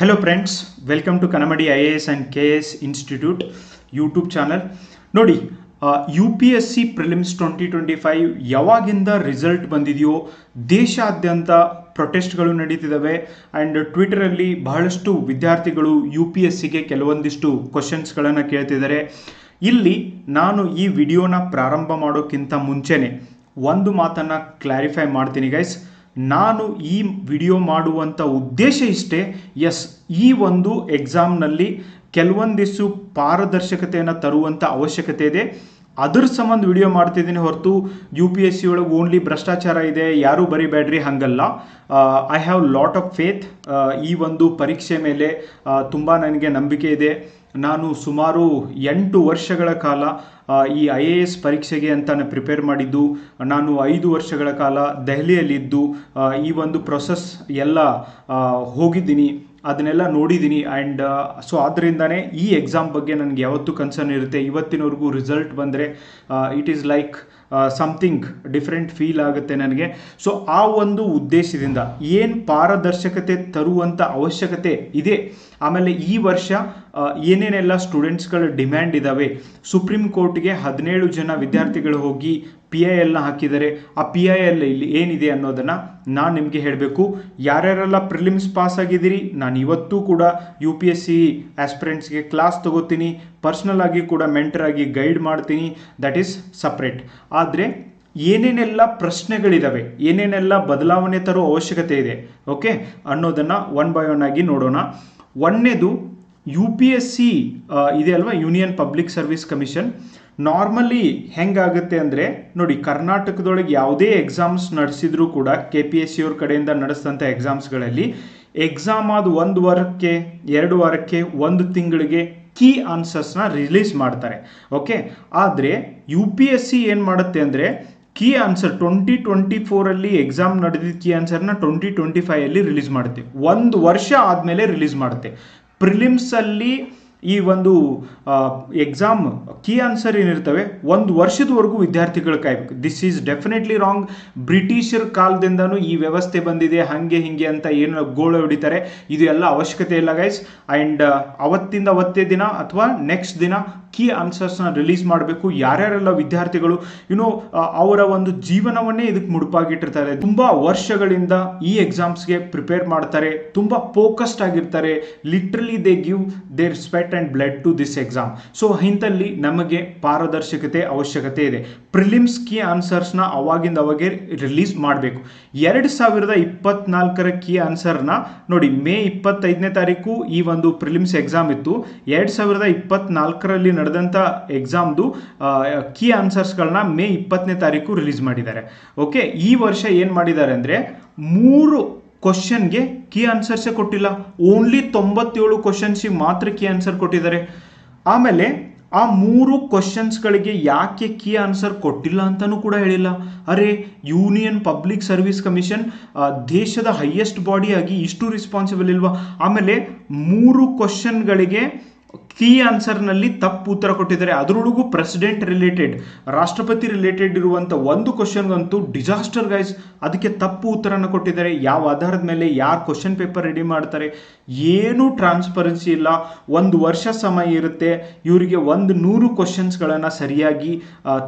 Hello friends welcome to Kanamadi I A S institute YouTube channel ನೋಡಿ U P S C prelims twenty twenty five ಯಾವಾಗಿಂದ result ಬಂದಿದೆಯೋ, ದೇಶಾದ್ಯಂತ ಪ್ರೊಟೆಸ್ಟ್ಗಳು ನಡೀತಿದ್ದಾವೆ and ಟ್ವಿಟರಲ್ಲಿ ಬಹಳಷ್ಟು ವಿದ್ಯಾರ್ಥಿಗಳು ಯು ಪಿ ಎಸ್ ಸಿಗೆ ಕೆಲವೊಂದಿಷ್ಟು ಕ್ವಶನ್ಸ್ಗಳನ್ನು ಕೇಳ್ತಿದ್ದಾರೆ ಇಲ್ಲಿ ನಾನು ಈ ವಿಡಿಯೋನ ಪ್ರಾರಂಭ ಮಾಡೋಕ್ಕಿಂತ ಮುಂಚೆನೆ ಒಂದು ಮಾತನ್ನು ಕ್ಲಾರಿಫೈ ಮಾಡ್ತೀನಿ ಗೈಸ್ ನಾನು ಈ ವಿಡಿಯೋ ಮಾಡುವಂಥ ಉದ್ದೇಶ ಇಷ್ಟೇ ಎಸ್ ಈ ಒಂದು ಎಕ್ಸಾಮ್ನಲ್ಲಿ ಕೆಲವೊಂದಿಷ್ಟು ಪಾರದರ್ಶಕತೆಯನ್ನು ತರುವಂಥ ಅವಶ್ಯಕತೆ ಇದೆ. ಅದ್ರ ಸಂಬಂಧ ವಿಡಿಯೋ ಮಾಡ್ತಿದ್ದೀನಿ ಹೊರತು ಯು ಪಿ ಎಸ್ ಸಿ ಒಳಗೆ ಓನ್ಲಿ ಭ್ರಷ್ಟಾಚಾರ ಇದೆ, ಯಾರೂ ಬರಿಬೇಡ್ರಿ ಹಂಗಲ್ಲ. I have lot of faith ಈ ಒಂದು ಪರೀಕ್ಷೆ ಮೇಲೆ ತುಂಬ ನನಗೆ ನಂಬಿಕೆ ಇದೆ. ನಾನು ಸುಮಾರು ಎಂಟು ವರ್ಷಗಳ ಕಾಲ ಈ ಐ ಎ ಎಸ್ ಪರೀಕ್ಷೆಗೆ ಅಂತಾನೆ ಪ್ರಿಪೇರ್ ಮಾಡಿದ್ದು, ನಾನು ಐದು ವರ್ಷಗಳ ಕಾಲ ದೆಹಲಿಯಲ್ಲಿದ್ದು ಈ ಒಂದು ಪ್ರೊಸೆಸ್ ಎಲ್ಲ ಹೋಗಿದ್ದೀನಿ, ಅದನ್ನೆಲ್ಲ ನೋಡಿದ್ದೀನಿ ಆ್ಯಂಡ್ ಸೊ ಆದ್ದರಿಂದನೇ ಈ ಎಕ್ಸಾಮ್ ಬಗ್ಗೆ ನನಗೆ ಯಾವತ್ತೂ ಕನ್ಸರ್ನ್ ಇರುತ್ತೆ. ಇವತ್ತಿನವರೆಗೂ ರಿಸಲ್ಟ್ ಬಂದರೆ it is like something different feel ಆಗುತ್ತೆ ನನಗೆ. ಸೊ ಆ ಒಂದು ಉದ್ದೇಶದಿಂದ ಏನು ಪಾರದರ್ಶಕತೆ ತರುವಂಥ ಅವಶ್ಯಕತೆ ಇದೆ, ಆಮೇಲೆ ಈ ವರ್ಷ ಏನೇನೆಲ್ಲ ಸ್ಟೂಡೆಂಟ್ಸ್ಗಳ ಡಿಮ್ಯಾಂಡ್ ಇದ್ದಾವೆ ಸುಪ್ರೀಂ ಕೋರ್ಟ್ಗೆ ಹದಿನೇಳು ಜನ ವಿದ್ಯಾರ್ಥಿಗಳು ಹೋಗಿ ಪಿ ಐ ಎಲ್ನ ಹಾಕಿದ್ದಾರೆ. ಆ ಪಿ ಐ ಎಲ್ ಇಲ್ಲಿ ಏನಿದೆ ಅನ್ನೋದನ್ನು ನಾನು ನಿಮಗೆ ಹೇಳಬೇಕು. ಯಾರ್ಯಾರೆಲ್ಲ ಪ್ರಿಲಿಮ್ಸ್ ಪಾಸ್ ಆಗಿದ್ದೀರಿ? ನಾನು ಇವತ್ತೂ ಕೂಡ ಯು ಪಿ ಎಸ್ ಸಿ ಆಸ್ಪಿರೆಂಟ್ಸ್ಗೆ ಕ್ಲಾಸ್ ತಗೋತೀನಿ. ಪರ್ಸ್ನಲ್ ಆಗಿ ಕೂಡ ಮೆಂಟರ್ ಆಗಿ ಗೈಡ್ ಮಾಡ್ತೀನಿ. ದಟ್ ಈಸ್ ಸಪ್ರೇಟ್ ಆದರೆ ಏನೇನೆಲ್ಲ ಪ್ರಶ್ನೆಗಳಿದ್ದಾವೆ ಏನೇನೆಲ್ಲ ಬದಲಾವಣೆ ತರೋ ಅವಶ್ಯಕತೆ ಇದೆ? ಓಕೆ ಅನ್ನೋದನ್ನು ಒನ್ ಬೈ ಒನ್ ಆಗಿ ನೋಡೋಣ. ಒಂದನೇದು ಯು ಪಿ ಎಸ್ ಸಿ ಇದೆ ಅಲ್ವಾ? Union Public Service Commission normally ಹೆಂಗಾಗುತ್ತೆ ಅಂದರೆ, ನೋಡಿ, ಕರ್ನಾಟಕದೊಳಗೆ ಯಾವುದೇ ಎಕ್ಸಾಮ್ಸ್ ನಡೆಸಿದ್ರು ಕೂಡ ಕೆ ಪಿ ಎಸ್ ಸಿ ಅವ್ರ ಕಡೆಯಿಂದ ನಡೆಸಿದಂಥ ಎಕ್ಸಾಮ್ಸ್ಗಳಲ್ಲಿ ಎಕ್ಸಾಮ್ ಆದ ಒಂದು ವಾರಕ್ಕೆ, ಎರಡು ವಾರಕ್ಕೆ, ಒಂದು ತಿಂಗಳಿಗೆ ಕೀ ಆನ್ಸರ್ಸ್ನ ರಿಲೀಸ್ ಮಾಡ್ತಾರೆ. ಓಕೆ ಆದರೆ ಯು ಪಿ ಎಸ್ ಸಿ ಏನು ಮಾಡುತ್ತೆ ಅಂದರೆ ಕೀ ಆನ್ಸರ್ ಟ್ವೆಂಟಿ ಟ್ವೆಂಟಿ ಫೋರಲ್ಲಿ ಎಕ್ಸಾಮ್ ನಡೆದಿದ್ದ ಕೀ ಆನ್ಸರ್ನ ಟ್ವೆಂಟಿ ಟ್ವೆಂಟಿ ಫೈವಲ್ಲಿ ರಿಲೀಸ್ ಮಾಡುತ್ತೆ ಒಂದು ವರ್ಷ ಆದಮೇಲೆ ರಿಲೀಸ್ ಮಾಡುತ್ತೆ ಪ್ರಿಲಿಮ್ಸಲ್ಲಿ ಈ ಒಂದು ಎಕ್ಸಾಮ್ ಕೀ ಆನ್ಸರ್ ಏನಿರ್ತವೆ, ಒಂದು ವರ್ಷದವರೆಗೂ ವಿದ್ಯಾರ್ಥಿಗಳು ಕಾಯ್ಬೇಕು. ದಿಸ್ ಈಸ್ ಡೆಫಿನೆಟ್ಲಿ ರಾಂಗ್ ಬ್ರಿಟಿಷರ್ ಕಾಲದಿಂದನೂ ಈ ವ್ಯವಸ್ಥೆ ಬಂದಿದೆ, ಹಾಗೆ ಹಿಂಗೆ ಅಂತ ಏನು ಗೋಳ ಹೊಡಿತಾರೆ. ಇದು ಎಲ್ಲ ಅವಶ್ಯಕತೆ ಇಲ್ಲ ಗೈಸ್ ಆ್ಯಂಡ್ ಅವತ್ತಿಂದ ಅವತ್ತೇ ದಿನ ಅಥವಾ ನೆಕ್ಸ್ಟ್ ದಿನ ಕೀ ಆನ್ಸರ್ಸ್ನ ರಿಲೀಸ್ ಮಾಡಬೇಕು. ಯಾರ್ಯಾರೆಲ್ಲ ವಿದ್ಯಾರ್ಥಿಗಳು ಯುನೋ ಅವರ ಒಂದು ಜೀವನವನ್ನೇ ಇದಕ್ಕೆ ಮುಡುಪಾಗಿಟ್ಟಿರ್ತಾರೆ. ತುಂಬ ವರ್ಷಗಳಿಂದ ಈ ಎಕ್ಸಾಮ್ಸ್ಗೆ ಪ್ರಿಪೇರ್ ಮಾಡ್ತಾರೆ. ತುಂಬ ಫೋಕಸ್ಡ್ ಆಗಿರ್ತಾರೆ. Literally they give their sweat and blood to this exam so ಇಂಥಲ್ಲಿ ನಮಗೆ ಪಾರದರ್ಶಕತೆ ಅವಶ್ಯಕತೆ ಇದೆ. ಪ್ರಿಲಿಮ್ಸ್ ಕೀ ಆನ್ಸರ್ಸ್ನ ಅವಾಗಿಂದ ಅವಾಗೆ ರಿಲೀಸ್ ಮಾಡಬೇಕು. ಎರಡು ಸಾವಿರದ ಇಪ್ಪತ್ನಾಲ್ಕರ ಕೀ ಆನ್ಸರ್ನ ನೋಡಿ, ಮೇ ಇಪ್ಪತ್ತೈದನೇ ತಾರೀಕು ಈ ಒಂದು ಪ್ರಿಲಿಮ್ಸ್ ಎಕ್ಸಾಮ್ ಇತ್ತು. ಎರಡು ಸಾವಿರದ ಇಪ್ಪತ್ನಾಲ್ಕರಲ್ಲಿ ನಡೆದಂಥ ಎಕ್ಸಾಮ್ದು ಕೀ ಆನ್ಸರ್ಸ್ಗಳನ್ನ ಮೇ ಇಪ್ಪತ್ತನೇ ತಾರೀಕು ರಿಲೀಸ್ ಮಾಡಿದ್ದಾರೆ. ಓಕೆ ಈ ವರ್ಷ ಏನು ಮಾಡಿದ್ದಾರೆ ಅಂದರೆ ಮೂರು ಕ್ವಶನ್ಗೆ ಕೀ ಆನ್ಸರ್ಸೇ ಕೊಟ್ಟಿಲ್ಲ. ಓನ್ಲಿ ತೊಂಬತ್ತೇಳು ಕ್ವಶನ್ಸಿಗೆ ಮಾತ್ರ ಕೀ ಆನ್ಸರ್ ಕೊಟ್ಟಿದ್ದಾರೆ. ಆಮೇಲೆ ಆ ಮೂರು ಕ್ವಶನ್ಸ್ಗಳಿಗೆ ಯಾಕೆ ಕೀ ಆನ್ಸರ್ ಕೊಟ್ಟಿಲ್ಲ ಅಂತಲೂ ಕೂಡ ಹೇಳಿಲ್ಲ. ಅರೆ ಯೂನಿಯನ್ ಪಬ್ಲಿಕ್ ಸರ್ವಿಸ್ ಕಮಿಷನ್ ದೇಶದ ಹೈಯೆಸ್ಟ್ ಬಾಡಿಯಾಗಿ ಇಷ್ಟು ರೆಸ್ಪಾನ್ಸಿಬಲ್ ಇಲ್ವಾ? ಆಮೇಲೆ ಮೂರು ಕ್ವಶನ್ಗಳಿಗೆ ಕೀ ಆನ್ಸರ್ನಲ್ಲಿ ತಪ್ಪು ಉತ್ತರ ಕೊಟ್ಟಿದ್ದಾರೆ. ಅದರೊಳಗೂ ಪ್ರೆಸಿಡೆಂಟ್ ರಿಲೇಟೆಡ್ ರಾಷ್ಟ್ರಪತಿ ರಿಲೇಟೆಡ್ ಇರುವಂಥ ಒಂದು ಕ್ವಶನ್ಗಂತೂ ಡಿಸಾಸ್ಟರ್ ಗೈಸ್ ಅದಕ್ಕೆ ತಪ್ಪು ಉತ್ತರನ ಕೊಟ್ಟಿದ್ದಾರೆ. ಯಾವ ಆಧಾರದ ಮೇಲೆ ಯಾರು ಕ್ವಶನ್ ಪೇಪರ್ ರೆಡಿ ಮಾಡ್ತಾರೆ? ಏನೂ ಟ್ರಾನ್ಸ್ಪರೆನ್ಸಿ ಇಲ್ಲ. ಒಂದು ವರ್ಷ ಸಮಯ ಇರುತ್ತೆ. ಇವರಿಗೆ ಒಂದು ನೂರು ಕ್ವಶನ್ಸ್ಗಳನ್ನು ಸರಿಯಾಗಿ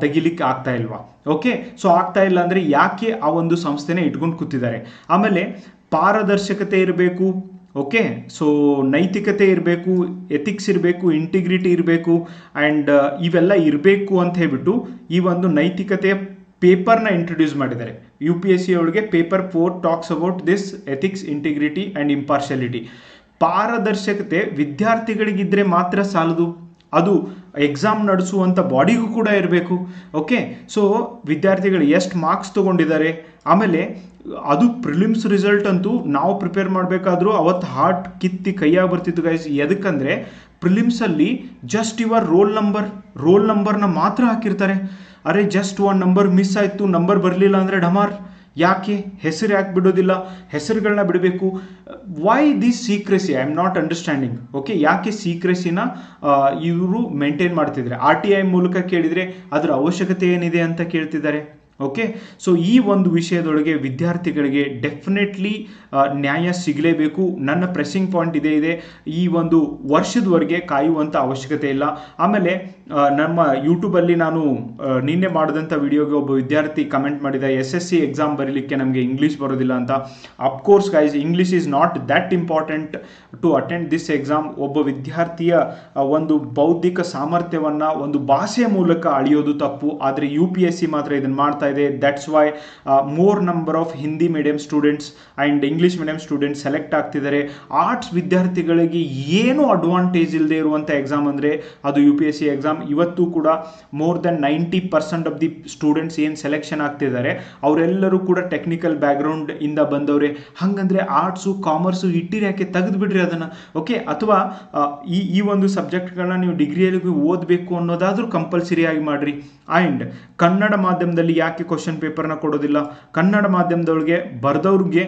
ತೆಗಿಲಿಕ್ಕೆ ಆಗ್ತಾ ಇಲ್ವಾ? ಓಕೆ ಸೊ ಆಗ್ತಾ ಇಲ್ಲ ಅಂದರೆ ಯಾಕೆ ಆ ಒಂದು ಸಂಸ್ಥೆನೇ ಇಟ್ಕೊಂಡು ಕೂತಿದ್ದಾರೆ? ಆಮೇಲೆ ಪಾರದರ್ಶಕತೆ ಇರಬೇಕು. ಓಕೆ ಸೊ ನೈತಿಕತೆ ಇರಬೇಕು ಎಥಿಕ್ಸ್ ಇರಬೇಕು ಇಂಟಿಗ್ರಿಟಿ ಇರಬೇಕು ಆ್ಯಂಡ್ ಇವೆಲ್ಲ ಇರಬೇಕು ಅಂತ ಹೇಳ್ಬಿಟ್ಟು ಈ ಒಂದು ನೈತಿಕತೆಯ ಪೇಪರ್ನ ಇಂಟ್ರೊಡ್ಯೂಸ್ ಮಾಡಿದ್ದಾರೆ. ಯು ಪಿ ಎಸ್ ಸಿ ಒಳಗೆ paper four talks about this ethics integrity and impartiality ಪಾರದರ್ಶಕತೆ ವಿದ್ಯಾರ್ಥಿಗಳಿಗಿದ್ರೆ ಮಾತ್ರ ಸಾಲದು. ಅದು ಎಕ್ಸಾಮ್ ನಡೆಸುವಂಥ ಬಾಡಿಗೂ ಕೂಡ ಇರಬೇಕು. ಓಕೆ ಸೊ ವಿದ್ಯಾರ್ಥಿಗಳು ಎಷ್ಟು ಮಾರ್ಕ್ಸ್ ತೊಗೊಂಡಿದ್ದಾರೆ? ಆಮೇಲೆ, ಅದು ಪ್ರಿಲಿಮ್ಸ್ ರಿಸಲ್ಟ್ ಅಂತೂ ನಾವು ಪ್ರಿಪೇರ್ ಮಾಡಬೇಕಾದ್ರೂ ಅವತ್ತು ಹಾರ್ಟ್ ಕಿತ್ತಿ ಕೈಯಾಗಿ ಬರ್ತಿತ್ತು ಗೈಸ್ ಎದಕ್ಕಂದರೆ ಪ್ರಿಲಿಮ್ಸಲ್ಲಿ just your roll number roll ನಂಬರ್ನ ಮಾತ್ರ ಹಾಕಿರ್ತಾರೆ. ಅರೆ ಜಸ್ಟ್ ಒನ್ ನಂಬರ್ ಮಿಸ್ ಆಯಿತು ನಂಬರ್ ಬರಲಿಲ್ಲ ಅಂದರೆ ಡಮಾರ್ ಯಾಕೆ ಹೆಸರು ಯಾಕೆ ಬಿಡೋದಿಲ್ಲ ಹೆಸರುಗಳನ್ನ ಬಿಡಬೇಕು. Why this secrecy I am not understanding okay ಯಾಕೆ ಸೀಕ್ರೆಸಿನ ಇವರು ಮೇಂಟೈನ್ ಮಾಡ್ತಿದ್ದಾರೆ? ಆರ್ ಟಿ ಐ ಮೂಲಕ ಕೇಳಿದರೆ ಅದರ ಅವಶ್ಯಕತೆ ಏನಿದೆ ಅಂತ ಕೇಳ್ತಿದ್ದಾರೆ? ಓಕೆ ಸೊ ಈ ಒಂದು ವಿಷಯದೊಳಗೆ ವಿದ್ಯಾರ್ಥಿಗಳಿಗೆ ಡೆಫಿನೆಟ್ಲಿ ನ್ಯಾಯ ಸಿಗಲೇಬೇಕು. ನನ್ನ ಪ್ರೆಸ್ಸಿಂಗ್ ಪಾಯಿಂಟ್ ಇದೇ ಇದೆ. ಈ ಒಂದು ವರ್ಷದವರೆಗೆ ಕಾಯುವಂಥ ಅವಶ್ಯಕತೆ ಇಲ್ಲ. ಆಮೇಲೆ ನಮ್ಮ ಯೂಟ್ಯೂಬಲ್ಲಿ ನಾನು ನಿನ್ನೆ ಮಾಡಿದಂಥ ವಿಡಿಯೋಗೆ ಒಬ್ಬ ವಿದ್ಯಾರ್ಥಿ ಕಮೆಂಟ್ ಮಾಡಿದ ಎಸ್ ಎಸ್ ಸಿ ಎಕ್ಸಾಮ್ ಬರೀಲಿಕ್ಕೆ ನಮಗೆ ಇಂಗ್ಲೀಷ್ ಬರೋದಿಲ್ಲ ಅಂತ. Of course guys English is not that important to attend this exam ಒಬ್ಬ ವಿದ್ಯಾರ್ಥಿಯ ಒಂದು ಬೌದ್ಧಿಕ ಸಾಮರ್ಥ್ಯವನ್ನು ಒಂದು ಭಾಷೆಯ ಮೂಲಕ ಅಳಿಯೋದು ತಪ್ಪು. ಆದರೆ ಯು ಪಿ ಎಸ್ ಸಿ ಮಾತ್ರ ಇದನ್ನು ಮಾಡ್ತಾ ಇದೆ. That's why more number of Hindi medium students and English medium students select ಆಗ್ತಿದ್ದಾರೆ. ಆರ್ಟ್ಸ್ ವಿದ್ಯಾರ್ಥಿಗಳಿಗೆ ಏನು ಅಡ್ವಾಂಟೇಜ್ ಇಲ್ಲದೆ ಇರುವಂಥ ಎಕ್ಸಾಮ್ ಅಂದರೆ ಅದು U P S C exam ಇವತ್ತು ಕೂಡ more than ninety percent of the students ಏನು ಸೆಲೆಕ್ಷನ್ ಆಗ್ತಿದ್ದಾರೆ, ಅವರೆಲ್ಲರೂ ಕೂಡ ಟೆಕ್ನಿಕಲ್ ಬ್ಯಾಕ್ಗ್ರೌಂಡ್ ಇಂದ ಬಂದವರೇ. ಹಂಗಂದ್ರೆ ಆರ್ಟ್ಸು ಕಾಮರ್ಸು ಇಟ್ಟಿರಿ ಯಾಕೆ? ತೆಗೆದು ಬಿಡ್ರಿ ಅದನ್ನು. ಓಕೆ ಅಥವಾ ಈ ಈ ಒಂದು ಸಬ್ಜೆಕ್ಟ್ಗಳನ್ನ ನೀವು ಡಿಗ್ರಿಯಲ್ಲಿ ಓದಬೇಕು ಅನ್ನೋದಾದ್ರೂ ಕಂಪಲ್ಸರಿಯಾಗಿ ಮಾಡ್ರಿ. ಆ್ಯಂಡ್ ಕನ್ನಡ ಮಾಧ್ಯಮದಲ್ಲಿ ಯಾಕೆ ಕ್ವಶನ್ ಪೇಪರ್ನ ಕೊಡೋದಿಲ್ಲ. ಕನ್ನಡ ಮಾಧ್ಯಮದವ್ರಿಗೆ, ಬರೆದವ್ರಿಗೆ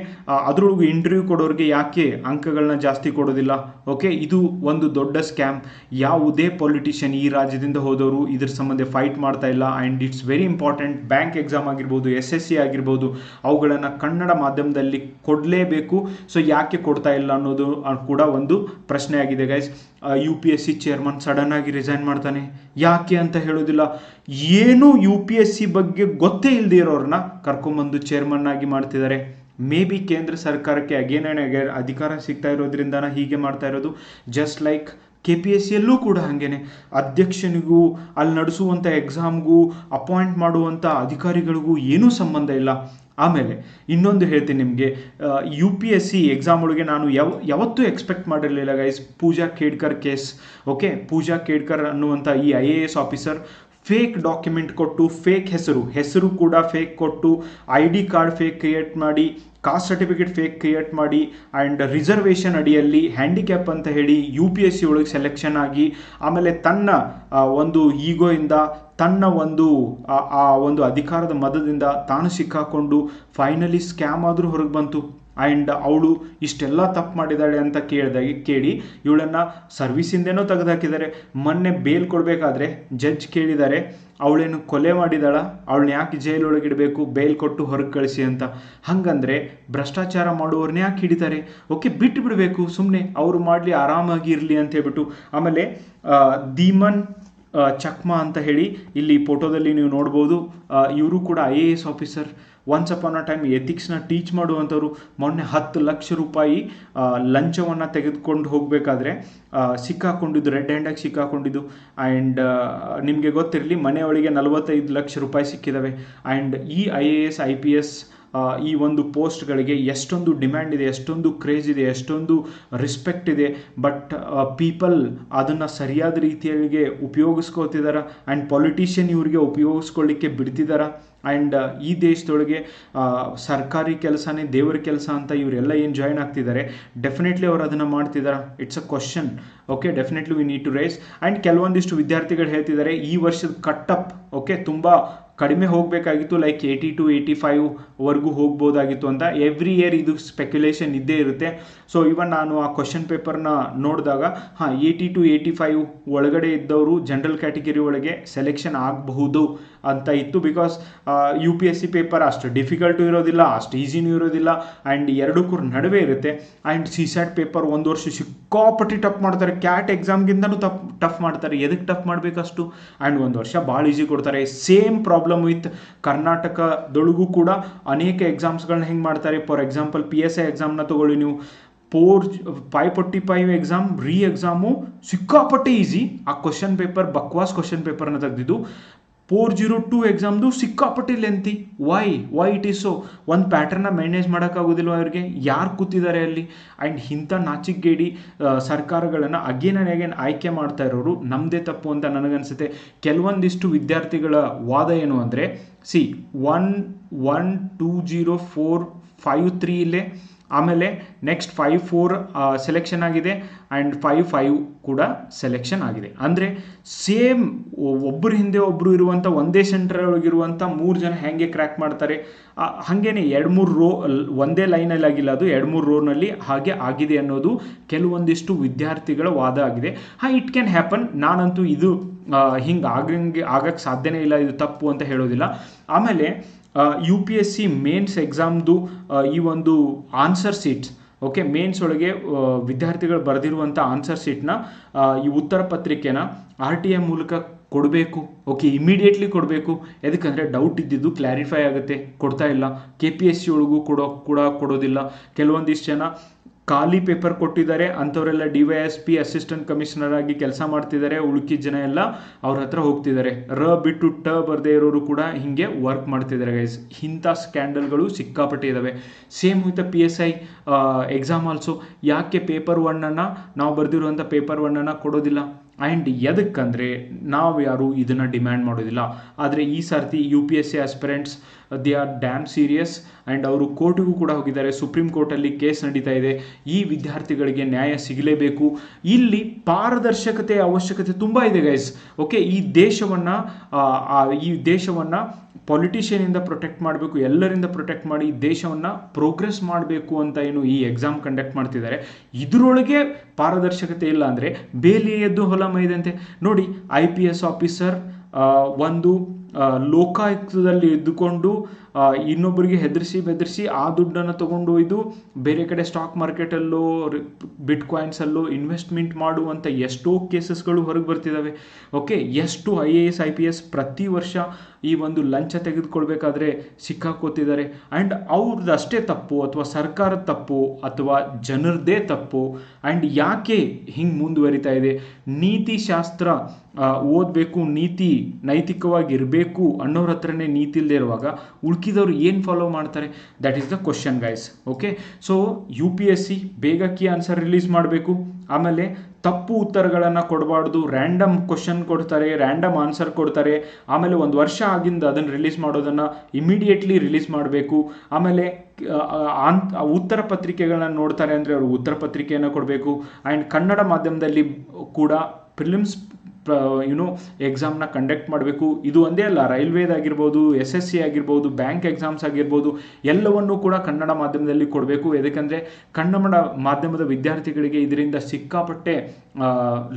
ಅದರೊಳಗೆ ಇಂಟರ್ವ್ಯೂ ಕೊಡೋರಿಗೆ ಯಾಕೆ ಅಂಕಗಳನ್ನ ಜಾಸ್ತಿ ಕೊಡೋದಿಲ್ಲ? ಓಕೆ ಇದು ಒಂದು ದೊಡ್ಡ ಸ್ಕ್ಯಾಮ್ ಯಾವುದೇ ಪೊಲಿಟಿಷಿಯನ್ ಈ ರಾಜ್ಯದಿಂದ ಹೋದವರು ಇದ್ರ ಸಂಬಂಧ ಫೈಟ್ ಮಾಡ್ತಾ ಇಲ್ಲ and it's very important bank exam ಆಗಿರ್ಬೋದು ಎಸ್ ಎಸ್ ಸಿ ಆಗಿರ್ಬೋದು, ಅವುಗಳನ್ನು ಕನ್ನಡ ಮಾಧ್ಯಮದಲ್ಲಿ ಕೊಡಲೇಬೇಕು. ಸೊ ಯಾಕೆ ಕೊಡ್ತಾ ಇಲ್ಲ ಅನ್ನೋದು ಕೂಡ ಒಂದು ಪ್ರಶ್ನೆ ಆಗಿದೆ guys U P S C chairman sudden ಆಗಿ ರಿಸೈನ್ ಮಾಡ್ತಾನೆ. ಯಾಕೆ ಅಂತ ಹೇಳೋದಿಲ್ಲ. ಏನು ಯು ಪಿ ಎಸ್ ಸಿ ಬಗ್ಗೆ ಗೊತ್ತೇ ಇಲ್ಲದೆ ಇರೋರನ್ನ ಕರ್ಕೊಂಬಂದು ಚೇರ್ಮನ್ ಆಗಿ ಮಾಡ್ತಿದ್ದಾರೆ. ಮೇ ಬಿ ಕೇಂದ್ರ ಸರ್ಕಾರಕ್ಕೆ ಅಗೇನ್ ಆ್ಯಂಡ್ ಅಗೇನ್ ಅಧಿಕಾರ ಸಿಗ್ತಾ ಇರೋದ್ರಿಂದನ ಹೀಗೆ ಮಾಡ್ತಾ ಇರೋದು. Just like K P S ಸಿಯಲ್ಲೂ ಕೂಡ ಹಾಗೇನೆ. ಅಧ್ಯಕ್ಷನಿಗೂ, ಅಲ್ಲಿ ನಡೆಸುವಂಥ ಎಕ್ಸಾಮ್ಗೂ ಅಪಾಯಿಂಟ್ ಮಾಡುವಂಥ ಅಧಿಕಾರಿಗಳಿಗೂ ಏನೂ ಸಂಬಂಧ ಇಲ್ಲ. ಆಮೇಲೆ ಇನ್ನೊಂದು ಹೇಳ್ತೀನಿ ನಿಮಗೆ U P S C exam ಒಳಗೆ ನಾನು ಯಾವ, ಯಾವತ್ತೂ ಎಕ್ಸ್ಪೆಕ್ಟ್ ಮಾಡಿರಲಿಲ್ಲ guys Pooja Khedkar case okay Pooja Khedkar ಅನ್ನುವಂಥ ಈ I A S officer fake document ಕೊಟ್ಟು ಫೇಕ್ ಹೆಸರು ಹೆಸರು ಕೂಡ ಫೇಕ್ ಕೊಟ್ಟು I D card fake create ಮಾಡಿ ಕಾಸ್ಟ್ ಸರ್ಟಿಫಿಕೇಟ್ ಫೇಕ್ ಕ್ರಿಯೇಟ್ ಮಾಡಿ ಆ್ಯಂಡ್ ರಿಸರ್ವೇಷನ್ ಅಡಿಯಲ್ಲಿ ಹ್ಯಾಂಡಿಕ್ಯಾಪ್ ಅಂತ ಹೇಳಿ ಯು ಪಿ ಎಸ್ ಸಿ ಒಳಗೆ ಸೆಲೆಕ್ಷನ್ ಆಗಿ, ಆಮೇಲೆ ತನ್ನ ಒಂದು ಈಗೋಯಿಂದ ತನ್ನ ಒಂದು, ಆ ಒಂದು ಅಧಿಕಾರದ ಮದದಿಂದ ತಾನು ಸಿಕ್ಕಾಕೊಂಡು ಫೈನಲಿ ಸ್ಕ್ಯಾಮ್ ಆದರೂ ಹೊರಗೆ ಬಂತು. ಆ್ಯಂಡ್ ಅವಳು ಇಷ್ಟೆಲ್ಲ ತಪ್ಪು ಮಾಡಿದ್ದಾಳೆ ಅಂತ ಕೇಳಿದಾಗ ಕೇಳಿ ಇವಳನ್ನು ಸರ್ವಿಸಿಂದೇನೋ ತೆಗೆದುಹಾಕಿದ್ದಾರೆ ಮೊನ್ನೆ ಬೇಲ್ ಕೊಡಬೇಕಾದ್ರೆ ಜಡ್ಜ್ ಕೇಳಿದ್ದಾರೆ, ಅವಳೇನು ಕೊಲೆ ಮಾಡಿದಾಳ? ಅವಳನ್ನ ಯಾಕೆ ಜೈಲೊಳಗೆ ಇಡಬೇಕು? ಬೇಲ್ ಕೊಟ್ಟು ಹೊರಗೆ ಕಳಿಸಿ ಅಂತ. ಹಂಗಂದ್ರೆ ಭ್ರಷ್ಟಾಚಾರ ಮಾಡುವವ್ರನ್ನ ಯಾಕೆ ಹಿಡಿತಾರೆ? ಓಕೆ, ಬಿಟ್ಟು ಬಿಡಬೇಕು ಸುಮ್ಮನೆ ಅವರು ಮಾಡಲಿ, ಆರಾಮಾಗಿ ಇರಲಿ ಅಂತ ಹೇಳ್ಬಿಟ್ಟು. ಆಮೇಲೆ ದೀಮನ್ ಚಕ್ಮಾ ಅಂತ ಹೇಳಿ ಇಲ್ಲಿ ಫೋಟೋದಲ್ಲಿ ನೀವು ನೋಡ್ಬೋದು. ಇವರು ಕೂಡ I A S officer once upon a time ಎಥಿಕ್ಸ್ನ teach ಮಾಡುವಂಥವ್ರು ಮೊನ್ನೆ ಹತ್ತು ಲಕ್ಷ ರೂಪಾಯಿ ಲಂಚವನ್ನು ತೆಗೆದುಕೊಂಡು ಹೋಗಬೇಕಾದ್ರೆ ಸಿಕ್ಕಾಕೊಂಡಿದ್ದು ರೆಡ್ ಹ್ಯಾಂಡಾಗಿ ಸಿಕ್ಕಾಕೊಂಡಿದ್ದು. ಆ್ಯಂಡ್ ನಿಮಗೆ ಗೊತ್ತಿರಲಿ ಮನೆಯೊಳಗೆ ನಲವತ್ತೈದು ಲಕ್ಷ ರೂಪಾಯಿ ಸಿಕ್ಕಿದ್ದಾವೆ ಆ್ಯಂಡ್ ಈ I A S I P S ಈ ಒಂದು ಪೋಸ್ಟ್ಗಳಿಗೆ ಎಷ್ಟೊಂದು ಡಿಮ್ಯಾಂಡ್ ಇದೆ, ಎಷ್ಟೊಂದು ಕ್ರೇಜ್ ಇದೆ, ಎಷ್ಟೊಂದು ರಿಸ್ಪೆಕ್ಟ್ ಇದೆ, ಬಟ್ ಪೀಪಲ್ ಅದನ್ನು ಸರಿಯಾದ ರೀತಿಯಲ್ಲಿ ಉಪಯೋಗಿಸ್ಕೋತಿದಾರ ಆ್ಯಂಡ್ ಪೊಲಿಟಿಷಿಯನ್ ಇವರಿಗೆ ಉಪಯೋಗಿಸ್ಕೊಳ್ಳಿಕ್ಕೆ ಬಿಡ್ತಿದಾರ. ಆ್ಯಂಡ್ ಈ ದೇಶದೊಳಗೆ ಸರ್ಕಾರಿ ಕೆಲಸನೇ ದೇವರ ಕೆಲಸ ಅಂತ ಇವರೆಲ್ಲ ಏನು ಜಾಯ್ನ್ ಆಗ್ತಿದ್ದಾರೆ ಡೆಫಿನೆಟ್ಲಿ ಅವ್ರು ಅದನ್ನು ಮಾಡ್ತಿದ್ದಾರೆ it's a question okay definitely we need to raise and ಕೆಲವೊಂದಿಷ್ಟು ವಿದ್ಯಾರ್ಥಿಗಳು ಹೇಳ್ತಿದ್ದಾರೆ ಈ ವರ್ಷದ ಕಟ್ಟಪ್ ಓಕೆ ತುಂಬ ಕಡಿಮೆ ಹೋಗಬೇಕಾಗಿತ್ತು like eighty to eighty five ವರೆಗೂ ಹೋಗ್ಬೋದಾಗಿತ್ತು ಅಂತ. ಎವ್ರಿ ಇಯರ್ ಇದು ಸ್ಪೆಕ್ಯುಲೇಷನ್ ಇದ್ದೇ ಇರುತ್ತೆ. ಸೊ ಇವನ್ ನಾನು ಆ ಕ್ವಶನ್ ಪೇಪರ್ನ ನೋಡಿದಾಗ, ಹಾಂ ಏಯ್ಟಿ ಟು ಏಯ್ಟಿ ಫೈವ್ ಒಳಗಡೆ ಇದ್ದವರು ಜನರಲ್ ಕ್ಯಾಟಗರಿ ಒಳಗೆ ಸೆಲೆಕ್ಷನ್ ಆಗಬಹುದು ಅಂತ ಇತ್ತು. Because U P S C paper ಅಷ್ಟು ಡಿಫಿಕಲ್ಟು ಇರೋದಿಲ್ಲ, ಅಷ್ಟು ಈಸಿನೂ ಇರೋದಿಲ್ಲ. ಆ್ಯಂಡ್ ಎರಡಕ್ಕೂ ನಡುವೆ ಇರುತ್ತೆ. ಆ್ಯಂಡ್ ಸಿ ಸ್ಯಾಟ್ ಪೇಪರ್ ಒಂದು ವರ್ಷ ಸಿಕ್ಕಾಪಟ್ಟಿ ಟಫ್ ಮಾಡ್ತಾರೆ. ಕ್ಯಾಟ್ ಎಕ್ಸಾಮ್ಗಿಂತನೂ ತಪ್ ಟಫ್ ಮಾಡ್ತಾರೆ. ಎದಕ್ಕೆ ಟಫ್ ಮಾಡಬೇಕಷ್ಟು? ಆ್ಯಂಡ್ ಒಂದು ವರ್ಷ ಭಾಳ ಈಸಿ ಕೊಡ್ತಾರೆ. ಸೇಮ್ ಪ್ರಾಬ್ಲಮ್ ವಿತ್ ಕರ್ನಾಟಕದೊಳಗೂ ಕೂಡ ಅನೇಕ ಎಕ್ಸಾಮ್ಸ್ಗಳನ್ನ ಹೆಂಗೆ ಮಾಡ್ತಾರೆ? For example P S I ಎಕ್ಸಾಮ್ನ ತಗೊಳ್ಳಿ ನೀವು. Four five forty five exam re exam ಸಿಕ್ಕಾಪಟ್ಟೆ ಈಸಿ ಆ ಕ್ವಶನ್ ಪೇಪರ್ ಬಕ್ವಾಸ್ ಕ್ವಶನ್ ಪೇಪರ್ನ ತೆಗೆದಿದ್ದು. ಫೋರ್ ಜೀರೋ ಟು ಎಕ್ಸಾಮ್ದು ಸಿಕ್ಕಾಪಟ್ಟಿ lengthy why why it is so ಒಂದು ಪ್ಯಾಟರ್ನ ಮ್ಯಾನೇಜ್ ಮಾಡೋಕ್ಕಾಗೋದಿಲ್ವ ಅವ್ರಿಗೆ ಯಾರು ಕೂತಿದ್ದಾರೆ ಅಲ್ಲಿ? ಆ್ಯಂಡ್ ಇಂಥ ನಾಚಿಗೇಡಿ ಸರ್ಕಾರಗಳನ್ನು ಅಗೇನ್ ಆ್ಯಂಡ್ ಅಗೇನ್ ಆಯ್ಕೆ ಮಾಡ್ತಾ ಇರೋರು ನಮ್ಮದೇ ತಪ್ಪು ಅಂತ ನನಗನ್ಸುತ್ತೆ. ಕೆಲವೊಂದಿಷ್ಟು ವಿದ್ಯಾರ್ಥಿಗಳ ವಾದ ಏನು ಅಂದರೆ C one one two zero four five three ಇಲ್ಲೇ ಆಮೇಲೆ ನೆಕ್ಸ್ಟ್ ಫೈವ್ ಫೋರ್ ಸೆಲೆಕ್ಷನ್ ಆಗಿದೆ ಆ್ಯಂಡ್ ಫೈವ್ ಫೈವ್ ಕೂಡ ಸೆಲೆಕ್ಷನ್ ಆಗಿದೆ. ಅಂದರೆ ಸೇಮ್ ಒಬ್ಬರ ಹಿಂದೆ ಒಬ್ಬರು ಇರುವಂಥ ಒಂದೇ ಸೆಂಟರ್ ಒಳಗಿರುವಂಥ ಮೂರು ಜನ ಹೇಗೆ ಕ್ರ್ಯಾಕ್ ಮಾಡ್ತಾರೆ? ಹಾಗೇನೆ ಎರಡು, ಮೂರು ರೋ ಒಂದೇ ಲೈನಲ್ಲಿ ಆಗಿಲ್ಲ ಅದು, ಎರಡು, ಮೂರು ರೋನಲ್ಲಿ ಹಾಗೆ ಆಗಿದೆ ಅನ್ನೋದು ಕೆಲವೊಂದಿಷ್ಟು ವಿದ್ಯಾರ್ಥಿಗಳ ವಾದ ಆಗಿದೆ. ಹಾಂ ಇಟ್ ಕ್ಯಾನ್ ಹ್ಯಾಪನ್ ನಾನಂತೂ ಇದು ಹಿಂಗೆ ಆಗಂಗೆ ಆಗಕ್ಕೆ ಸಾಧ್ಯನೇ ಇಲ್ಲ, ಇದು ತಪ್ಪು ಅಂತ ಹೇಳೋದಿಲ್ಲ. ಆಮೇಲೆ U P S C mains ಎಕ್ಸಾಮ್ದು ಈ ಒಂದು ಆನ್ಸರ್ ಸೀಟ್ಸ್ ಓಕೆ ಮೇನ್ಸ್ ಒಳಗೆ ವಿದ್ಯಾರ್ಥಿಗಳು ಬರೆದಿರುವಂಥ ಆನ್ಸರ್ ಸೀಟ್ನ ಈ ಉತ್ತರ ಪತ್ರಿಕೆನ ಆರ್ ಟಿ ಎ ಮೂಲಕ ಕೊಡಬೇಕು ಓಕೆ ಇಮಿಡಿಯೇಟ್ಲಿ ಕೊಡಬೇಕು. ಯಾಕಂದರೆ ಡೌಟ್ ಇದ್ದಿದ್ದು ಕ್ಲಾರಿಫೈ ಆಗುತ್ತೆ, ಕೊಡ್ತಾ ಇಲ್ಲ. ಕೆ ಪಿ ಎಸ್ ಸಿ ಒಳಗೂ ಕೊಡೋ, ಕೂಡ ಕೊಡೋದಿಲ್ಲ. ಕೆಲವೊಂದಿಷ್ಟು ಜನ ಖಾಲಿ ಪೇಪರ್ ಕೊಟ್ಟಿದ್ದಾರೆ, ಅಂಥವರೆಲ್ಲ D Y S P assistant commissioner ಆಗಿ ಕೆಲಸ ಮಾಡ್ತಿದ್ದಾರೆ ಉಳುಕಿದ ಜನ ಎಲ್ಲ ಅವ್ರ ಹತ್ರ ಹೋಗ್ತಿದ್ದಾರೆ. ರ ಬಿಟ್ಟು ಟ ಬರದೇ ಇರೋರು ಕೂಡ ಹಿಂಗೆ ವರ್ಕ್ ಮಾಡ್ತಿದ್ದಾರೆ ಗೈಸ್ ಇಂಥ ಸ್ಕ್ಯಾಂಡಲ್ಗಳು ಸಿಕ್ಕಾಪಟ್ಟೆ ಇದ್ದಾವೆ same with P S I exam also ಯಾಕೆ ಪೇಪರ್ ಒನ್ನನ್ನು ನಾವು ಬರೆದಿರುವಂಥ ಪೇಪರ್ ಒನ್ನನ್ನು ಕೊಡೋದಿಲ್ಲ? ಆ್ಯಂಡ್ ಎದಕ್ಕಂದರೆ ನಾವು ಯಾರು ಇದನ್ನು ಡಿಮ್ಯಾಂಡ್ ಮಾಡೋದಿಲ್ಲ. ಆದರೆ ಈ ಸರ್ತಿ U P S C aspirants they are damn serious and ಅವರು ಕೋರ್ಟಿಗೂ ಕೂಡ ಹೋಗಿದ್ದಾರೆ. ಸುಪ್ರೀಂ ಕೋರ್ಟಲ್ಲಿ ಕೇಸ್ ನಡೀತಾ ಇದೆ. ಈ ವಿದ್ಯಾರ್ಥಿಗಳಿಗೆ ನ್ಯಾಯ ಸಿಗಲೇಬೇಕು. ಇಲ್ಲಿ ಪಾರದರ್ಶಕತೆ ಅವಶ್ಯಕತೆ ತುಂಬ ಇದೆ ಗೈಸ್ ಓಕೆ ಈ ದೇಶವನ್ನು ಈ ದೇಶವನ್ನು ಪೊಲಿಟಿಷಿಯನಿಂದ ಪ್ರೊಟೆಕ್ಟ್ ಮಾಡಬೇಕು, ಎಲ್ಲರಿಂದ ಪ್ರೊಟೆಕ್ಟ್ ಮಾಡಿ ದೇಶವನ್ನು ಪ್ರೋಗ್ರೆಸ್ ಮಾಡಬೇಕು ಅಂತ ಏನು ಈ ಎಕ್ಸಾಮ್ ಕಂಡಕ್ಟ್ ಮಾಡ್ತಿದ್ದಾರೆ. ಇದರೊಳಗೆ ಪಾರದರ್ಶಕತೆ ಇಲ್ಲ ಅಂದರೆ ಬೇಲಿಯದ್ದು ಹೊಲ ಮೈದಂತೆ. ನೋಡಿ ಐ ಪಿ ಎಸ್ ಆಫೀಸರ್ ಒಂದು ಲೋಕಾಯುಕ್ತದಲ್ಲಿ ಇದ್ದುಕೊಂಡು ಇನ್ನೊಬ್ಬರಿಗೆ ಹೆದರಿಸಿ ಬೆದರಿಸಿ ಆ ದುಡ್ಡನ್ನು ತಗೊಂಡು ಇದು ಬೇರೆ ಕಡೆ ಸ್ಟಾಕ್ ಮಾರ್ಕೆಟಲ್ಲೋ ಬಿಟ್ ಕಾಯಿನ್ಸಲ್ಲೋ ಇನ್ವೆಸ್ಟ್ಮೆಂಟ್ ಮಾಡುವಂಥ ಎಷ್ಟೋ ಕೇಸಸ್ಗಳು ಹೊರಗೆ ಬರ್ತಿದ್ದಾವೆ ಓಕೆ ಎಷ್ಟು I A S I P S ಪ್ರತಿ ವರ್ಷ ಈ ಒಂದು ಲಂಚ ತೆಗೆದುಕೊಳ್ಬೇಕಾದ್ರೆ ಸಿಕ್ಕಾಕೋತಿದ್ದಾರೆ. ಆ್ಯಂಡ್ ಅವ್ರದ್ದು ಅಷ್ಟೇ ತಪ್ಪು ಅಥವಾ ಸರ್ಕಾರದ ತಪ್ಪು ಅಥವಾ ಜನರದೇ ತಪ್ಪು. ಆ್ಯಂಡ್ ಯಾಕೆ ಹಿಂಗೆ ಮುಂದುವರಿತಾ ಇದೆ? ನೀತಿಶಾಸ್ತ್ರ ಓದಬೇಕು, ನೀತಿ ನೈತಿಕವಾಗಿ ಇರಬೇಕು ಅನ್ನೋರ ಹತ್ರನೇ ನೀತಿ ಇಲ್ಲದೆ ಇರುವಾಗ ಉಳ್ಕಿದವ್ರು ಏನು ಫಾಲೋ ಮಾಡ್ತಾರೆ? That is the question guys okay so U P S C ಬೇಗ ಕೀ ಆನ್ಸರ್ ರಿಲೀಸ್ ಮಾಡಬೇಕು. ಆಮೇಲೆ ತಪ್ಪು ಉತ್ತರಗಳನ್ನು ಕೊಡಬಾರ್ದು. ರ್ಯಾಂಡಮ್ ಕ್ವಶನ್ ಕೊಡ್ತಾರೆ ರ್ಯಾಂಡಮ್ ಆನ್ಸರ್ ಕೊಡ್ತಾರೆ. ಆಮೇಲೆ ಒಂದು ವರ್ಷ ಆಗಿಂದ ಅದನ್ನು ರಿಲೀಸ್ ಮಾಡೋದನ್ನು ಇಮಿಡಿಯೇಟ್ಲಿ ರಿಲೀಸ್ ಮಾಡಬೇಕು. ಆಮೇಲೆ ಆನ್ ಉತ್ತರ ಪತ್ರಿಕೆಗಳನ್ನ ನೋಡ್ತಾರೆ ಅಂದರೆ ಅವರು ಉತ್ತರ ಪತ್ರಿಕೆಯನ್ನು ಕೊಡಬೇಕು. ಆ್ಯಂಡ್ ಕನ್ನಡ ಮಾಧ್ಯಮದಲ್ಲಿ ಕೂಡ ಪ್ರಿಲಿಮ್ಸ್ ಯುನೋ ಎಕ್ಸಾಮ್ನ ಕಂಡಕ್ಟ್ ಮಾಡಬೇಕು. ಇದು ಒಂದೇ ಅಲ್ಲ ರೈಲ್ವೇದಾಗಿರ್ಬೋದು ಎಸ್ ಎಸ್ ಸಿ ಆಗಿರ್ಬೋದು ಬ್ಯಾಂಕ್ ಎಕ್ಸಾಮ್ಸ್ ಆಗಿರ್ಬೋದು, ಎಲ್ಲವನ್ನೂ ಕೂಡ ಕನ್ನಡ ಮಾಧ್ಯಮದಲ್ಲಿ ಕೊಡಬೇಕು. ಯಾಕಂದರೆ ಕನ್ನಡ ಮಾಧ್ಯಮದ ವಿದ್ಯಾರ್ಥಿಗಳಿಗೆ ಇದರಿಂದ ಸಿಕ್ಕಾಪಟ್ಟೆ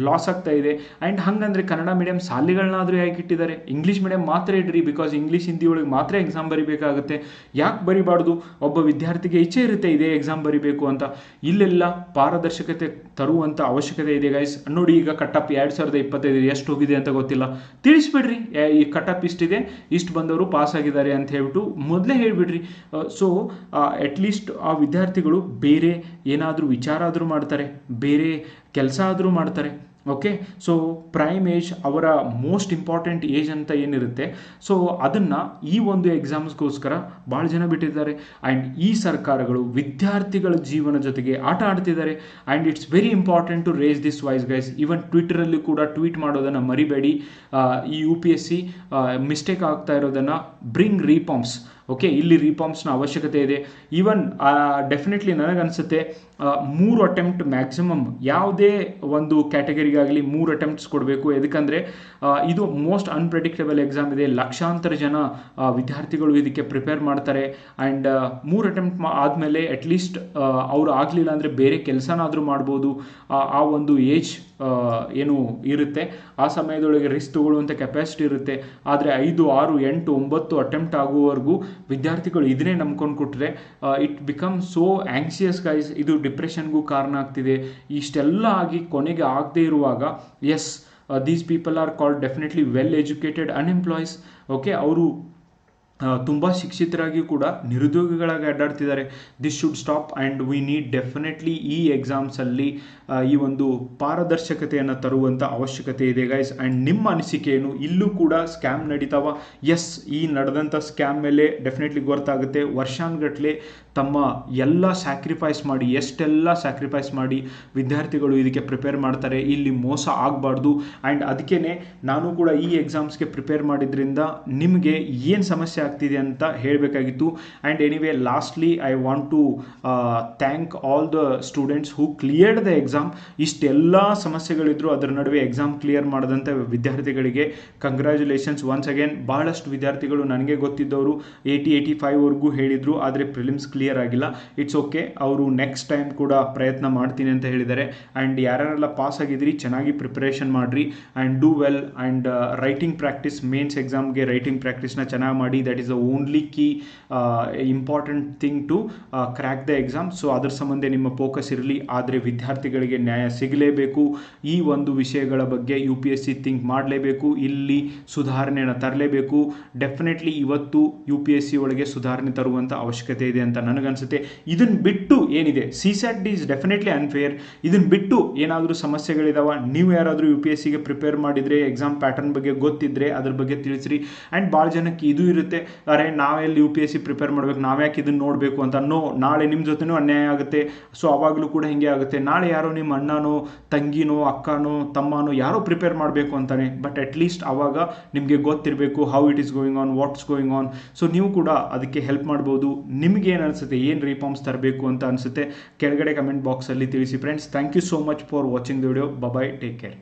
ಲಾಸ್ ಆಗ್ತಾ ಇದೆ. ಆ್ಯಂಡ್ ಹಂಗಂದರೆ ಕನ್ನಡ ಮೀಡಿಯಂ ಶಾಲೆಗಳನ್ನಾದರೂ ಯಾಕೆ ಇಟ್ಟಿದ್ದಾರೆ? ಇಂಗ್ಲೀಷ್ ಮೀಡಿಯಂ ಮಾತ್ರ ಇಡ್ರಿ ಬಿಕಾಸ್ ಇಂಗ್ಲೀಷ್ ಹಿಂದಿ ಒಳಗೆ ಮಾತ್ರ ಎಕ್ಸಾಮ್ ಬರಿಬೇಕಾಗುತ್ತೆ. ಯಾಕೆ ಬರಿಬಾರ್ದು? ಒಬ್ಬ ವಿದ್ಯಾರ್ಥಿಗೆ ಇಚ್ಛೆ ಇರುತ್ತೆ ಇದೇ ಎಕ್ಸಾಮ್ ಬರಿಬೇಕು ಅಂತ. ಇಲ್ಲೆಲ್ಲ ಪಾರದರ್ಶಕತೆ ತರುವಂಥ ಅವಶ್ಯಕತೆ ಇದೆ ಗೈಸ್ ನೋಡಿ ಈಗ ಕಟ್ಟಪ್ ಎರಡು ಸಾವಿರದ ಇಪ್ಪತ್ತೈದು ಎಷ್ಟು ಹೋಗಿದೆ ಅಂತ ಗೊತ್ತಿಲ್ಲ. ತಿಳಿಸ್ಬಿಡ್ರಿ. ಈ ಕಟ್ಟಪ್ ಇಷ್ಟಿದೆ ಇಷ್ಟು ಬಂದವರು ಪಾಸ್ ಆಗಿದ್ದಾರೆ ಅಂತ ಹೇಳ್ಬಿಟ್ಟು ಮೊದಲೇ ಹೇಳಿಬಿಡ್ರಿ. ಸೊ ಅಟ್ಲೀಸ್ಟ್ ಆ ವಿದ್ಯಾರ್ಥಿಗಳು ಬೇರೆ ಏನಾದರೂ ವಿಚಾರ ಆದರೂ ಮಾಡ್ತಾರೆ, ಬೇರೆ ಕೆಲಸ ಆದರೂ ಮಾಡ್ತಾರೆ. ಓಕೆ ಸೊ ಪ್ರೈಮ್ ಏಜ್ ಅವರ ಮೋಸ್ಟ್ ಇಂಪಾರ್ಟೆಂಟ್ ಏಜ್ ಅಂತ ಏನಿರುತ್ತೆ? ಸೊ ಅದನ್ನು ಈ ಒಂದು ಎಕ್ಸಾಮ್ಸ್ಗೋಸ್ಕರ ಭಾಳ ಜನ ಬಿಟ್ಟಿದ್ದಾರೆ. ಆ್ಯಂಡ್ ಈ ಸರ್ಕಾರಗಳು ವಿದ್ಯಾರ್ಥಿಗಳ ಜೀವನ ಜೊತೆಗೆ ಆಟ ಆಡ್ತಿದ್ದಾರೆ. And it's very important to raise this voice guys even ಟ್ವಿಟರಲ್ಲಿ ಕೂಡ ಟ್ವೀಟ್ ಮಾಡೋದನ್ನು ಮರಿಬೇಡಿ. ಈ U P S C mistake ಆಗ್ತಾ ಇರೋದನ್ನು ಬ್ರಿಂಗ್ ರೀಪಾಮ್ಸ್ ಓಕೆ ಇಲ್ಲಿ ರೀಪಾಮ್ಸ್ನ ಅವಶ್ಯಕತೆ ಇದೆ. ಈವನ್ ಡೆಫಿನೆಟ್ಲಿ ನನಗನ್ಸುತ್ತೆ ಮೂರು ಅಟೆಂಪ್ಟ್ ಮ್ಯಾಕ್ಸಿಮಮ್ ಯಾವುದೇ ಒಂದು ಕ್ಯಾಟಗರಿಗಾಗಲಿ ಮೂರು ಅಟೆಂಪ್ಟ್ಸ್ ಕೊಡಬೇಕು. ಎದಕ್ಕಂದರೆ ಇದು ಮೋಸ್ಟ್ ಅನ್ಪ್ರೆಡಿಕ್ಟಬಲ್ ಎಕ್ಸಾಮ್ ಇದೆ. ಲಕ್ಷಾಂತರ ಜನ ವಿದ್ಯಾರ್ಥಿಗಳು ಇದಕ್ಕೆ ಪ್ರಿಪೇರ್ ಮಾಡ್ತಾರೆ. ಆ್ಯಂಡ್ ಮೂರು ಅಟೆಂಪ್ಟ್ ಆದಮೇಲೆ ಅಟ್ಲೀಸ್ಟ್ ಅವರು ಆಗಲಿಲ್ಲ ಅಂದರೆ ಬೇರೆ ಕೆಲಸನಾದರೂ ಮಾಡ್ಬೋದು. ಆ- ಆ ಒಂದು ಏಜ್ ಏನು ಇರುತ್ತೆ. ಆ ಸಮಯದೊಳಗೆ ರಿಸ್ಕ್ ತಗೊಳ್ಳುವಂಥ ಕೆಪಾಸಿಟಿ ಇರುತ್ತೆ. ಆದರೆ ಐದು, ಆರು, ಎಂಟು, ಒಂಬತ್ತು ಅಟೆಂಪ್ಟ್ ಆಗುವವರೆಗೂ ವಿದ್ಯಾರ್ಥಿಗಳು ಇದನ್ನೇ ನಂಬ್ಕೊಂಡು ಕೊಟ್ಟರೆ it become so anxious guys ಇದು ಡಿಪ್ರೆಷನ್ಗೂ ಕಾರಣ ಆಗ್ತಿದೆ. ಇಷ್ಟೆಲ್ಲ ಆಗಿ ಕೊನೆಗೆ ಆಗದೇ ಇರುವಾಗ as these people are called definitely well educated unemploys okay ಅವರು ತುಂಬ ಶಿಕ್ಷಿತರಾಗಿ ಕೂಡ ನಿರುದ್ಯೋಗಿಗಳಾಗಿ ಅಡ್ಡಾಡ್ತಿದ್ದಾರೆ. This should stop and we need definitely ಈ ಎಕ್ಸಾಮ್ಸಲ್ಲಿ ಈ ಒಂದು ಪಾರದರ್ಶಕತೆಯನ್ನು ತರುವಂಥ ಅವಶ್ಯಕತೆ ಇದೆ ಗೈಸ್ ಆ್ಯಂಡ್ ನಿಮ್ಮ ಅನಿಸಿಕೆ ಏನು? ಇಲ್ಲೂ ಕೂಡ ಸ್ಕ್ಯಾಮ್ ನಡೀತಾವ. ಎಸ್ ಈ ನಡೆದಂಥ ಸ್ಕ್ಯಾಮ್ ಮೇಲೆ ಡೆಫಿನೆಟ್ಲಿ ಗೊತ್ತಾಗುತ್ತೆ. ವರ್ಷಾನುಗಟ್ಲೆ ತಮ್ಮ ಎಲ್ಲ ಸ್ಯಾಕ್ರಿಫೈಸ್ ಮಾಡಿ, ಎಷ್ಟೆಲ್ಲ ಸ್ಯಾಕ್ರಿಫೈಸ್ ಮಾಡಿ ವಿದ್ಯಾರ್ಥಿಗಳು ಇದಕ್ಕೆ ಪ್ರಿಪೇರ್ ಮಾಡ್ತಾರೆ, ಇಲ್ಲಿ ಮೋಸ ಆಗಬಾರ್ದು. ಆ್ಯಂಡ್ ಅದಕ್ಕೇ ನಾನು ಕೂಡ ಈ ಎಕ್ಸಾಮ್ಸ್ಗೆ ಪ್ರಿಪೇರ್ ಮಾಡಿದ್ರಿಂದ ನಿಮಗೆ ಏನು ಸಮಸ್ಯೆ ಆಗ್ತಿದೆ ಅಂತ ಹೇಳಬೇಕಾಗಿತ್ತು. And anyway lastly I want to thank all the students who cleared the exam ಇಷ್ಟೆಲ್ಲ ಸಮಸ್ಯೆಗಳಿದ್ರು ಅದರ ನಡುವೆ ಎಕ್ಸಾಮ್ ಕ್ಲಿಯರ್ ಮಾಡಿದಂಥ ವಿದ್ಯಾರ್ಥಿಗಳಿಗೆ ಕಂಗ್ರ್ಯಾಚುಲೇಷನ್ಸ್ ಒನ್ಸ್ ಅಗೇನ್ ಭಾಳಷ್ಟು ವಿದ್ಯಾರ್ಥಿಗಳು ನನಗೆ ಗೊತ್ತಿದ್ದವರು ಏಯ್ಟಿ ಏಯ್ಟಿ ಫೈವ್ವರೆಗೂ ಹೇಳಿದರು, ಆದರೆ ಪ್ರಿಲಿಮ್ಸ್ ಕ್ಲಿಯರ್ ಕ್ಲಿಯರ್ ಆಗಿಲ್ಲ. ಇಟ್ಸ್ ಓಕೆ ಅವರು ನೆಕ್ಸ್ಟ್ ಟೈಮ್ ಕೂಡ ಪ್ರಯತ್ನ ಮಾಡ್ತೀನಿ ಅಂತ ಹೇಳಿದ್ದಾರೆ. ಆ್ಯಂಡ್ ಯಾರ್ಯಾರೆಲ್ಲ ಪಾಸ್ ಆಗಿದ್ರಿ ಚೆನ್ನಾಗಿ ಪ್ರಿಪ್ರೇಷನ್ ಮಾಡಿರಿ. And do well and writing practice mains ಎಕ್ಸಾಮ್ಗೆ ರೈಟಿಂಗ್ ಪ್ರಾಕ್ಟೀಸ್ನ ಚೆನ್ನಾಗಿ ಮಾಡಿ. That is the only key important thing to crack the exam so ಅದ್ರ ಸಂಬಂಧ ನಿಮ್ಮ ಫೋಕಸ್ ಇರಲಿ. ಆದರೆ ವಿದ್ಯಾರ್ಥಿಗಳಿಗೆ ನ್ಯಾಯ ಸಿಗಲೇಬೇಕು. ಈ ಒಂದು ವಿಷಯಗಳ ಬಗ್ಗೆ U P S C think ಮಾಡಲೇಬೇಕು. ಇಲ್ಲಿ ಸುಧಾರಣೆಯನ್ನು ತರಲೇಬೇಕು. ಡೆಫಿನೆಟ್ಲಿ ಇವತ್ತು ಯು ಪಿ ಎಸ್ ಸಿ ಒಳಗೆ ಸುಧಾರಣೆ ತರುವಂಥ ಅವಶ್ಯಕತೆ ಇದೆ ಅಂತ ನನಗನ್ಸುತ್ತೆ. ಇದನ್ನು ಬಿಟ್ಟು ಏನಿದೆ? C SAT is definitely unfair ಇದನ್ನು ಬಿಟ್ಟು ಏನಾದರೂ ಸಮಸ್ಯೆಗಳಿದಾವ? ನೀವು ಯಾರಾದರೂ ಯು ಪಿ ಎಸ್ ಸಿಗೆ ಪ್ರಿಪೇರ್ ಮಾಡಿದರೆ ಎಕ್ಸಾಮ್ ಪ್ಯಾಟರ್ನ್ ಬಗ್ಗೆ ಗೊತ್ತಿದ್ದರೆ ಅದ್ರ ಬಗ್ಗೆ ತಿಳಿಸ್ರಿ. ಆ್ಯಂಡ್ ಭಾಳ ಜನಕ್ಕೆ ಇದು ಇರುತ್ತೆ. ಅರೆ ನಾವೆಲ್ಲಿ U P S C prepare ಮಾಡ್ಬೇಕು? ನಾವ್ಯಾಕೆ ಇದನ್ನು ನೋಡಬೇಕು ಅಂತ? ನೋ ನಾಳೆ ನಿಮ್ಮ ಜೊತೆನೂ ಅನ್ಯಾಯ ಆಗುತ್ತೆ. ಸೊ ಅವಾಗಲೂ ಕೂಡ ಹಿಂಗೆ ಆಗುತ್ತೆ. ನಾಳೆ ಯಾರೋ ನಿಮ್ಮ ಅಣ್ಣನೋ, ತಂಗಿನೋ, ಅಕ್ಕನೋ, ತಮ್ಮನೋ ಯಾರೋ ಪ್ರಿಪೇರ್ ಮಾಡಬೇಕು ಅಂತಾನೆ. ಬಟ್ ಅಟ್ಲೀಸ್ಟ್ ಅವಾಗ ನಿಮಗೆ ಗೊತ್ತಿರಬೇಕು how it is going on what's going on so ನೀವು ಕೂಡ ಅದಕ್ಕೆ ಹೆಲ್ಪ್ ಮಾಡ್ಬೋದು. ನಿಮ್ಗೆ ಏನು ಅನಿಸುತ್ತೆ, ಏನು ರಿಫಾರ್ಮ್ಸ್ ತರಬೇಕು ಅಂತ ಅನಿಸುತ್ತೆ, ಕೆಳಗಡೆ ಕಮೆಂಟ್ ಬಾಕ್ಸಲ್ಲಿ ತಿಳಿಸಿ friends thank you so much for watching the video bye bye take care